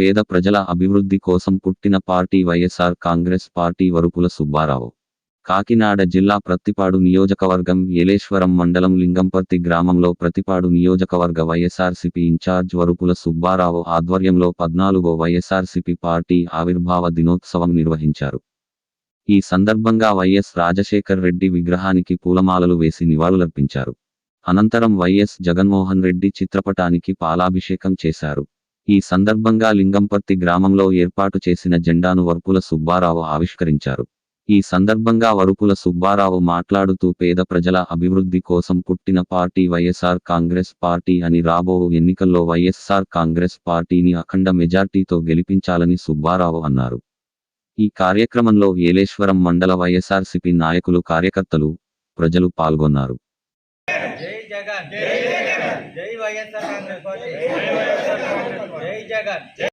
పేద ప్రజల అభివృద్ధి కోసం పుట్టిన party YSR Congress party Varupula Subbarao. Kakinada జిల్లా ప్రత్తిపాడు నియోజకవర్గం ఏలేశ్వరం మండలం లింగంపర్తి గ్రామంలో ప్రతిపాడు నియోజకవర్గ వైఎస్ఆర్సిపి ఇన్ఛార్జ్ వరుపుల సుబ్బారావు ఆధ్వర్యంలో పద్నాలుగో వైఎస్ఆర్సిపి పార్టీ ఆవిర్భావ దినోత్సవం నిర్వహించారు. ఈ సందర్భంగా వైఎస్ రాజశేఖర్ రెడ్డి విగ్రహానికి పూలమాలలు వేసి నివాళులర్పించారు. అనంతరం వైఎస్ జగన్మోహన్ రెడ్డి చిత్రపటానికి పాలాభిషేకం చేశారు. ఈ సందర్భంగా లింగంపర్తి గ్రామంలో ఏర్పాటు చేసిన జెండాను వరుపుల సుబ్బారావు ఆవిష్కరించారు. ఈ సందర్భంగా వరుపుల సుబ్బారావు మాట్లాడుతూ పేద ప్రజల అభివృద్ధి కోసం పుట్టిన పార్టీ వైఎస్ఆర్ కాంగ్రెస్ పార్టీ అని రాబో ఎన్నికల్లో వైఎస్ఆర్ కాంగ్రెస్ పార్టీని అఖండ మెజార్టీతో గెలిపించాలని సుబ్బారావు అన్నారు. ఈ కార్యక్రమంలో ఏలేశ్వరం మండల వైఎస్ఆర్సిపి నాయకులు కార్యకర్తలు ప్రజలు పాల్గొన్నారు. జై జగన్. జై జగన్. జై వైఎస్ఆర్ కాంగ్రెస్ పార్టీ. జగన్.